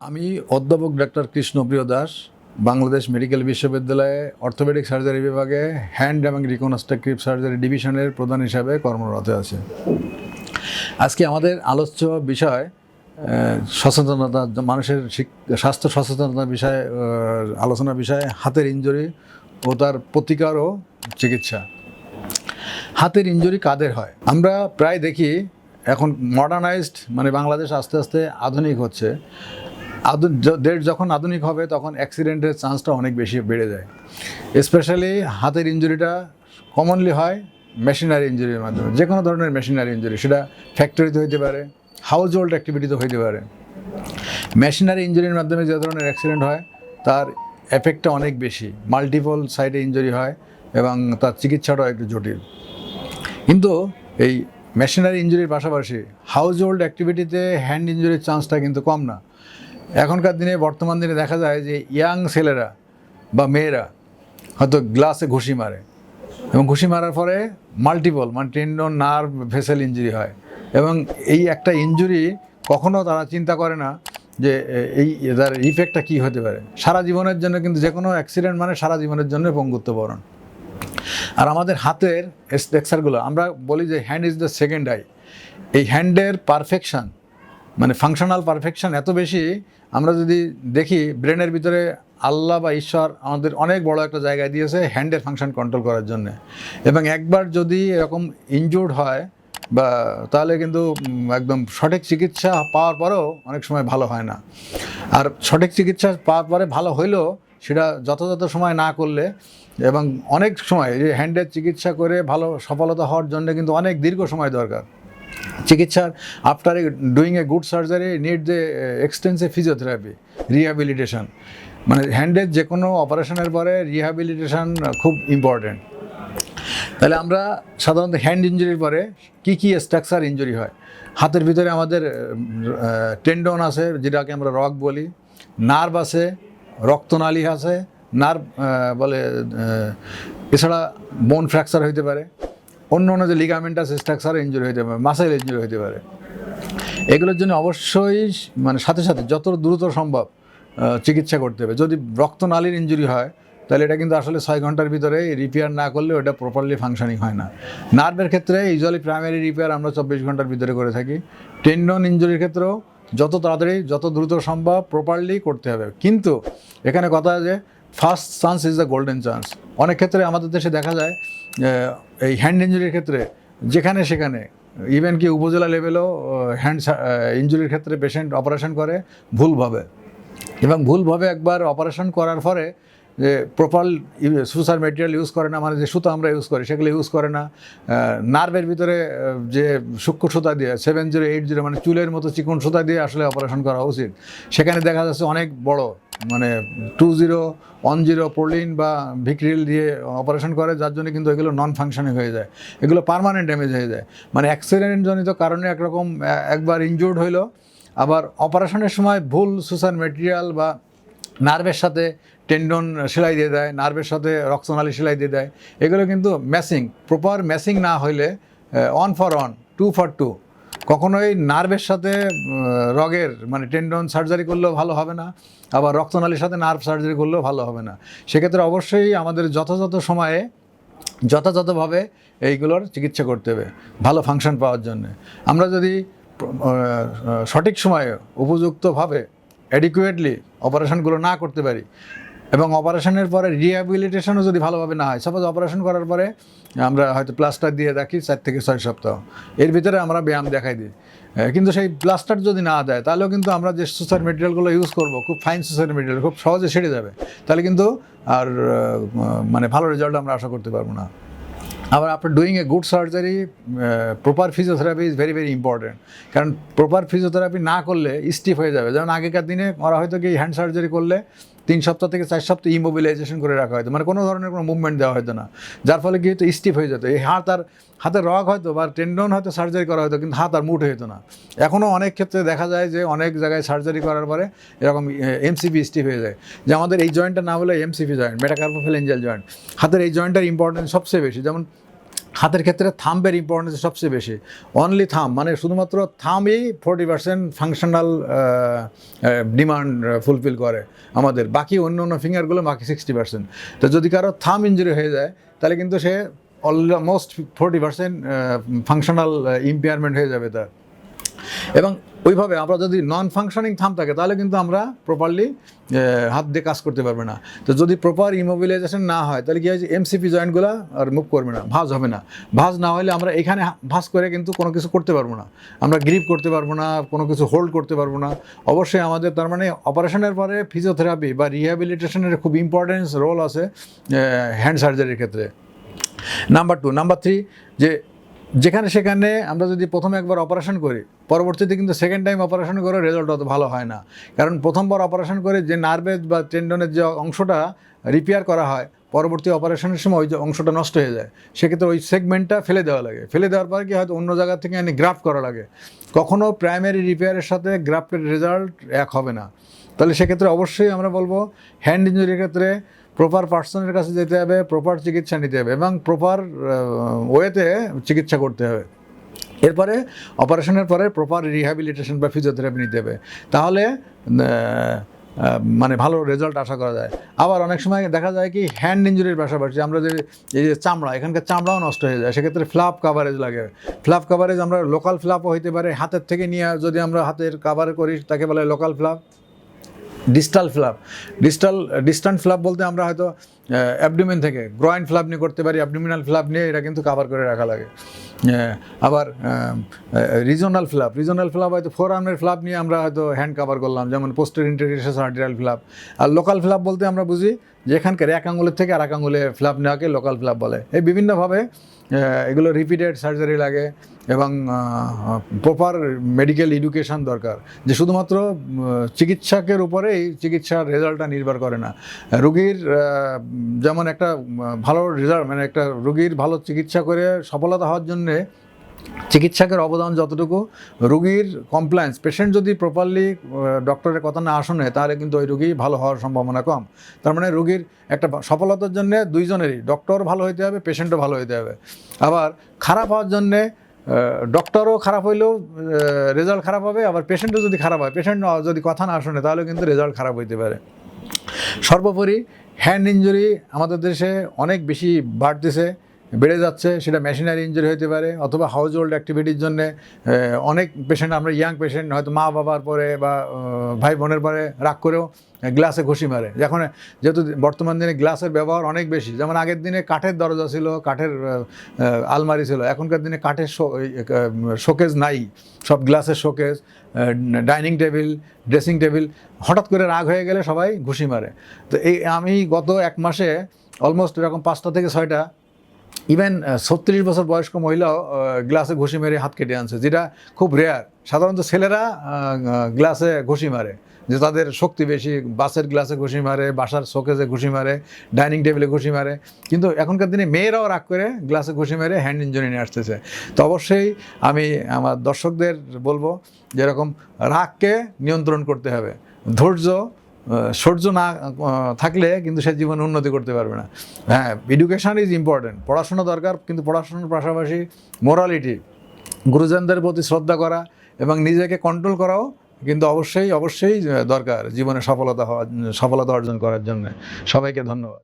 আমি অধ্যাপক doctor Krishnapriya Das, Bangladesh medical বিশ্ববিদ্যালয়ে অর্থোপেডিক সার্জারি বিভাগে হ্যান্ড এবং রিকনস্ট্রাকটিভ সার্জারি ডিভিশনের প্রধান হিসাবে কর্মরত আছে। আজকে আমাদের আলোচ্য বিষয় সচেতনতা, মানুষের স্বাস্থ্য সচেতনতা বিষয়ে আলোচনা বিষয়ে, হাতের ইনজুরি ও তার প্রতিকার ও চিকিৎসা। হাতের ইনজুরি কাদের হয়? আমরা প্রায় দেখি এখন মডার্নাইজড মানে বাংলাদেশ আস্তে আস্তে আধুনিক হচ্ছে। দেশ যখন আধুনিক হবে তখন অ্যাক্সিডেন্টের চান্সটা অনেক বেশি বেড়ে যায়। স্পেশালি হাতের ইনজুরিটা কমনলি হয় মেশিনারি ইঞ্জুরির মাধ্যমে। যে কোনো ধরনের মেশিনারি ইঞ্জুরি সেটা ফ্যাক্টরিতে হইতে পারে হাউস হোল্ড অ্যাক্টিভিটিতে হইতে পারে। মেশিনারি ইঞ্জুরির মাধ্যমে যে ধরনের অ্যাক্সিডেন্ট হয়, তার এফেক্টটা অনেক বেশি। মাল্টিপল সাইডে ইঞ্জুরি হয় এবং তার চিকিৎসাটাও একটু জটিল। কিন্তু এই মেশিনারি ইঞ্জুরির পাশাপাশি হাউস হোল্ড অ্যাক্টিভিটিতে হ্যান্ড ইঞ্জুরির চান্সটা কিন্তু কম না। এখনকার দিনে, বর্তমান দিনে দেখা যায় যে ইয়াং ছেলেরা বা মেয়েরা হয়তো গ্লাসে ঘুষি মারে এবং ঘুষি মারার পরে মাল্টিপল মানে টেন্ডন নার্ভ ভেসেল ইঞ্জুরি হয় এবং এই একটা ইঞ্জুরি কখনো তারা চিন্তা করে না যে এই, তার ইফেক্টটা কী হতে পারে। সারা জীবনের জন্য কিন্তু যে কোনো অ্যাক্সিডেন্ট মানে সারা জীবনের জন্য পঙ্গুত্ববরণ আর আমাদের হাতের স্ট্রাকচারগুলো আমরা বলি যে hand is the second eye এই হ্যান্ডের পারফেকশন মানে ফাংশনাল পারফেকশন এত বেশি, আমরা যদি দেখি ব্রেনের ভিতরে আল্লাহ বা ঈশ্বর আমাদের অনেক বড় একটা জায়গায় দিয়েছে হ্যান্ডের ফাংশন কন্ট্রোল করার জন্য। এবং একবার যদি এরকম ইনজুর্ড হয় বা তাহলে কিন্তু একদম সঠিক চিকিৎসা পাওয়ার পরেও অনেক সময় ভালো হয় না। আর সঠিক চিকিৎসা পাওয়ার পরে ভালো হইলেও সেটা যথাযথ সময় না করলে এবং অনেক সময় যে হ্যান্ডের চিকিৎসা করে ভালো সফলতা হওয়ার জন্য কিন্তু অনেক দীর্ঘ সময় দরকার। চিকিৎসার after doing a good surgery need the extensive physiotherapy rehabilitation মানে হ্যান্ডের যে কোনো অপারেশনের পরে রিহ্যাবিলিটেশন খুব ইম্পর্ট্যান্ট তাহলে আমরা সাধারণত হ্যান্ড ইঞ্জুরির পরে কি কি স্ট্রাকচার ইঞ্জুরি হয়? হাতের ভিতরে আমাদের টেন্ডন আছে, যেটাকে আমরা রক বলি। নার্ভ আছে, রক্তনালী আছে। নার্ভ বলে এছাড়া বোন ফ্র্যাকচার হইতে পারে। অন্য অন্য যে লিগামেন্ট আছে স্ট্রাকচার ইঞ্জুরি হইতে পারে মাসেল ইঞ্জুরি হইতে পারে। এগুলোর জন্য অবশ্যই মানে সাথে সাথে যত দ্রুত সম্ভব চিকিৎসা করতে হবে। যদি রক্তনালীর ইঞ্জুরি হয়, তাহলে এটা কিন্তু আসলে ছয় ঘণ্টার ভিতরে রিপেয়ার না করলে ওটা প্রপারলি ফাংশনিং হয় না। নার্ভের ক্ষেত্রে ইউজুয়ালি প্রাইমারি রিপেয়ার আমরা চব্বিশ ঘণ্টার ভিতরে করে থাকি। টেন্ডন ইঞ্জুরির ক্ষেত্রেও যত তাড়াতাড়ি, যত দ্রুত সম্ভব প্রপারলি করতে হবে। কিন্তু এখানে কথা যে first chance is the golden chance অনেক ক্ষেত্রে আমাদের দেশে দেখা যায় এই হ্যান্ড ইঞ্জুরির ক্ষেত্রে, যেখানে সেখানে ইভেন কি উপজেলা লেভেলেও হ্যান্ড ইঞ্জুরির ক্ষেত্রে পেশেন্ট অপারেশন করে, ভুলভাবে। এবং ভুলভাবে একবার অপারেশন করার পরে যে প্রপার সুসার মেটেরিয়াল ইউজ করে না মানে যে সুতো আমরা ইউজ করি, সেগুলো ইউজ করে না। নার্ভের ভিতরে যে সূক্ষ্ম সুতা দিয়ে সেভেন জিরো এইট জিরো মানে চুলের মতো চিকন সুতা দিয়ে আসলে অপারেশন করা উচিত। সেখানে দেখা যাচ্ছে অনেক বড় মানে two zero one zero prolene বা ভিক্রিল দিয়ে অপারেশন করে, যার জন্য কিন্তু এগুলো নন ফাংশনিং হয়ে যায়। এগুলো পার্মানেন্ট ড্যামেজ হয়ে যায়। মানে অ্যাক্সিডেন্টজনিত কারণে একরকম একবার ইনজুর্ড হইল, আবার অপারেশনের সময় ভুল সুসার মেটেরিয়াল বা নার্ভের সাথে টেন্ডন সেলাই দিয়ে দেয়, নার্ভের সাথে রক্তনালী সেলাই দিয়ে দেয়। এগুলো কিন্তু ম্যাসিং প্রপার ম্যাসিং না হইলে one for one two for two কখনোই নার্ভের সাথে রগের মানে টেন্ডন সার্জারি করলেও ভালো হবে না, আবার রক্তনালীর সাথে নার্ভ সার্জারি করলেও ভালো হবে না। সেক্ষেত্রে অবশ্যই আমাদের যথাযথ সময়ে, যথাযথভাবে এইগুলোর চিকিৎসা করতে হবে, ভালো ফাংশন পাওয়ার জন্য। আমরা যদি সঠিক সময়ে, উপযুক্তভাবে অ্যাডিকুয়েটলি অপারেশনগুলো না করতে পারি এবং অপারেশনের পরে রিহ্যাবিলিটেশনও যদি ভালোভাবে না হয় সাপোজ অপারেশন করার পরে আমরা হয়তো প্লাস্টার দিয়ে রাখি চার থেকে ছয় সপ্তাহ। এর ভিতরে আমরা ব্যায়াম দেখাই দিই। কিন্তু সেই প্লাস্টার যদি না দেয়, তাহলেও কিন্তু আমরা যে সুসার মেটেরিয়ালগুলো ইউজ করব, খুব ফাইন সুসার মেটেরিয়াল খুব সহজে সেরে যাবে। তাহলে কিন্তু আর মানে ভালো রেজাল্ট আমরা আশা করতে পারব না। আবার after doing a good surgery proper physiotherapy is very very important কারণ প্রপার ফিজিওথেরাপি না করলে স্টিফ হয়ে যাবে। যেমন আগেকার দিনে ওরা হয়তো কি হ্যান্ড সার্জারি করলে তিন সপ্তাহ থেকে চার সপ্তাহ ইমোবিলাইজেশন করে রাখা হয়তো। মানে কোনো ধরনের কোনো মুভমেন্ট দেওয়া হতো না। যার ফলে কি হতো স্টিফ হয়ে যেত। এই হাত আর, হাতের রগ হয়তো বা টেন্ডন হয়তো সার্জারি করা হতো কিন্তু হাত আর মুঠ হতো না। এখনও অনেক ক্ষেত্রে দেখা যায় যে অনেক জায়গায় সার্জারি করার পরে এরকম এমসিপি স্টিফ হয়ে যায়। যে আমাদের এই জয়েন্টটা না বলে এমসিপি জয়েন্ট মেটাকার্পোফেলেঞ্জাল জয়েন্ট হাতের এই জয়েন্টটার ইম্পর্টেন্স সবচেয়ে বেশি। যেমন হাতের ক্ষেত্রে থাম্বের ইম্পর্টেন্স সবচেয়ে বেশি। অনলি থাম মানে শুধুমাত্র থামই forty percent functional demand fulfil করে আমাদের। বাকি অন্য অন্য ফিঙ্গারগুলো বাকি সিক্সটি পার্সেন্ট তো যদি কারও থাম ইঞ্জুরি হয়ে যায়, তাহলে কিন্তু সে almost forty percent functional impairment হয়ে যাবে তার। এবং ওইভাবে আমরা যদি নন ফাংশনিং থাম থাকে, তাহলে কিন্তু আমরা প্রপারলি হাত দিয়ে কাজ করতে পারবে না। তো যদি প্রপার ইমোবিলাইজেশন না হয়, তাহলে কি হয় যে এমসিপি জয়েন্টগুলো আর মুভ করবে না, ভাঁজ হবে না। ভাঁজ না হলে আমরা এখানে ভাঁজ করে কিন্তু কোনো কিছু করতে পারব না। আমরা গ্রিপ করতে পারব না, কোনো কিছু হোল্ড করতে পারব না। অবশ্যই আমাদের তার মানে অপারেশনের পরে ফিজিওথেরাপি বা রিহ্যাবিলিটেশনের খুব ইম্পর্টেন্স রোল আছে হ্যান্ড সার্জারির ক্ষেত্রে। নাম্বার টু নাম্বার থ্রি যে যেখানে সেখানে আমরা যদি প্রথমে একবার অপারেশন করি, পরবর্তীতে কিন্তু সেকেন্ড টাইম অপারেশন করে রেজাল্ট অত ভালো হয় না। কারণ প্রথমবার অপারেশন করে যে নার্ভের বা টেন্ডনের যে অংশটা রিপেয়ার করা হয়, পরবর্তী অপারেশনের সময় ওই যে অংশটা নষ্ট হয়ে যায়। সেক্ষেত্রে ওই সেগমেন্টটা ফেলে দেওয়া লাগে। ফেলে দেওয়ার পর কি হয়তো অন্য জায়গা থেকে এনে গ্রাফ করা লাগে। কখনও প্রাইমারি রিপেয়ারের সাথে গ্রাফটের রেজাল্ট এক হবে না। তাহলে সেক্ষেত্রে অবশ্যই আমরা বলব হ্যান্ড ইঞ্জুরির ক্ষেত্রে প্রপার পার্সনের কাছে যেতে হবে প্রপার চিকিৎসা নিতে হবে এবং প্রপার ওয়েতে চিকিৎসা করতে হবে। এরপরে, অপারেশনের পরে প্রপার রিহ্যাবিলিটেশন বা ফিজিওথেরাপি নিতে হবে। তাহলে মানে ভালো রেজাল্ট আশা করা যায়। আবার অনেক সময় দেখা যায় কি হ্যান্ড ইঞ্জুরির পাশাপাশি আমরা যে, এই যে চামড়া, এখানকার চামড়াও নষ্ট হয়ে যায়। সেক্ষেত্রে ফ্লাপ কাভারেজ লাগে। ফ্লাপ কাভারেজ আমরা লোকাল ফ্লাপও হইতে পারে, হাতের থেকে নিয়ে যদি আমরা হাতের কাভার করি, তাকে বলে local flap distal flap distal distant flap বলতে আমরা হয়তো অ্যাবডোমেন থেকে গ্রয়েন ফ্লাপ নিয়ে করতে পারি অ্যাবডোমিনাল ফ্লাপ নিয়ে এটা কিন্তু কাভার করে রাখা লাগে। আবার রিজনাল ফ্লাপ রিজনাল ফ্লাপ হয়তো ফোর আর্মের ফ্ল্যাপ নিয়ে আমরা হয়তো হ্যান্ড কাভার করলাম, যেমন পোস্টার ইন্টারগ্রেশন আর্টিরাল ফ্লাপ আর লোকাল ফ্লাপ বলতে আমরা বুঝি যে এখানকার এক আঙুলের থেকে আর এক আঙুলে ফ্লাপ নেওয়াকে লোকাল ফ্লাপ বলে। এই বিভিন্নভাবে এগুলো রিপিটেড সার্জারি লাগে এবং প্রপার মেডিকেল এডুকেশন দরকার, যে শুধুমাত্র চিকিৎসকের উপরেই চিকিৎসার রেজাল্টটা নির্ভর করে না। রুগীর যেমন একটা ভালো রেজাল্ট মানে একটা রুগীর ভালো চিকিৎসা করে সফলতা হওয়ার জন্যে চিকিৎসকের অবদান যতটুকু, রুগীর কমপ্লায়েন্স পেশেন্ট যদি প্রপারলি ডক্টরের কথা না শোনে, তাহলে কিন্তু ওই রুগী ভালো হওয়ার সম্ভাবনা কম। তার মানে রুগীর একটা সফলতার জন্য দুইজনেরই ডক্টর ভালো হইতে হবে পেশেন্টও ভালো হইতে হবে। আবার খারাপ হওয়ার জন্যে ডক্টরও খারাপ হইলেও রেজাল্ট খারাপ হবে, আবার পেশেন্টও যদি খারাপ হয় পেশেন্ট যদি কথা না শোনে তাহলে কিন্তু রেজাল্ট খারাপ হইতে পারে। সর্বোপরি হ্যান্ড ইঞ্জুরি আমাদের দেশে অনেক বেশি বাড়তেছে। বেড়ে যাচ্ছে, সেটা মেশিনারি ইঞ্জুরি হতে পারে অথবা হাউস হোল্ড অ্যাক্টিভিটির জন্য অনেক পেশেন্ট আমরা ইয়াং পেশেন্ট হয়তো মা বাবার পরে বা ভাই বোনের পরে রাগ করেও গ্লাসে ঘুষি মারে। যখন, যেহেতু বর্তমান দিনে গ্লাসের ব্যবহার অনেক বেশি, যেমন আগের দিনে কাঠের দরজা ছিল, কাঠের আলমারি ছিল, এখনকার দিনে কাঠের শোকেজ নাই, সব গ্লাসের showcase dining table dressing table হঠাৎ করে রাগ হয়ে গেলে সবাই ঘুষি মারে। তো এই, আমি গত এক মাসে অলমোস্ট এরকম পাঁচটা থেকে ছয়টা ইভেন ছত্রিশ বছর বয়স্ক মহিলাও গ্লাসে ঘুষি মেরে হাত কেটে আনছে, যেটা খুব রেয়ার সাধারণত ছেলেরা গ্লাসে ঘুষি মারে, যে তাদের শক্তি বেশি বাসের গ্লাসে ঘুষি মারে বাসার শোকেজে ঘুষি মারে ডাইনিং টেবিলে ঘুষি মারে। কিন্তু এখনকার দিনে মেয়েরাও রাগ করে গ্লাসে ঘুষি মেরে হ্যান্ড ইঞ্জুরি নিয়ে আসতেছে। তো অবশ্যই আমি আমার দর্শকদের বলব, যেরকম রাগকে নিয়ন্ত্রণ করতে হবে, ধৈর্য সহ্য না থাকলে কিন্তু সে জীবনে উন্নতি করতে পারবে না। হ্যাঁ এডুকেশান ইজ ইম্পর্টেন্ট পড়াশোনা দরকার, কিন্তু পড়াশোনার পাশাপাশি মোরালিটি গুরুজনদের প্রতি শ্রদ্ধা করা এবং নিজেকে কন্ট্রোল করাও কিন্তু অবশ্যই অবশ্যই দরকার জীবনে সফলতা হওয়া, সফলতা অর্জন করার জন্য। সবাইকে ধন্যবাদ।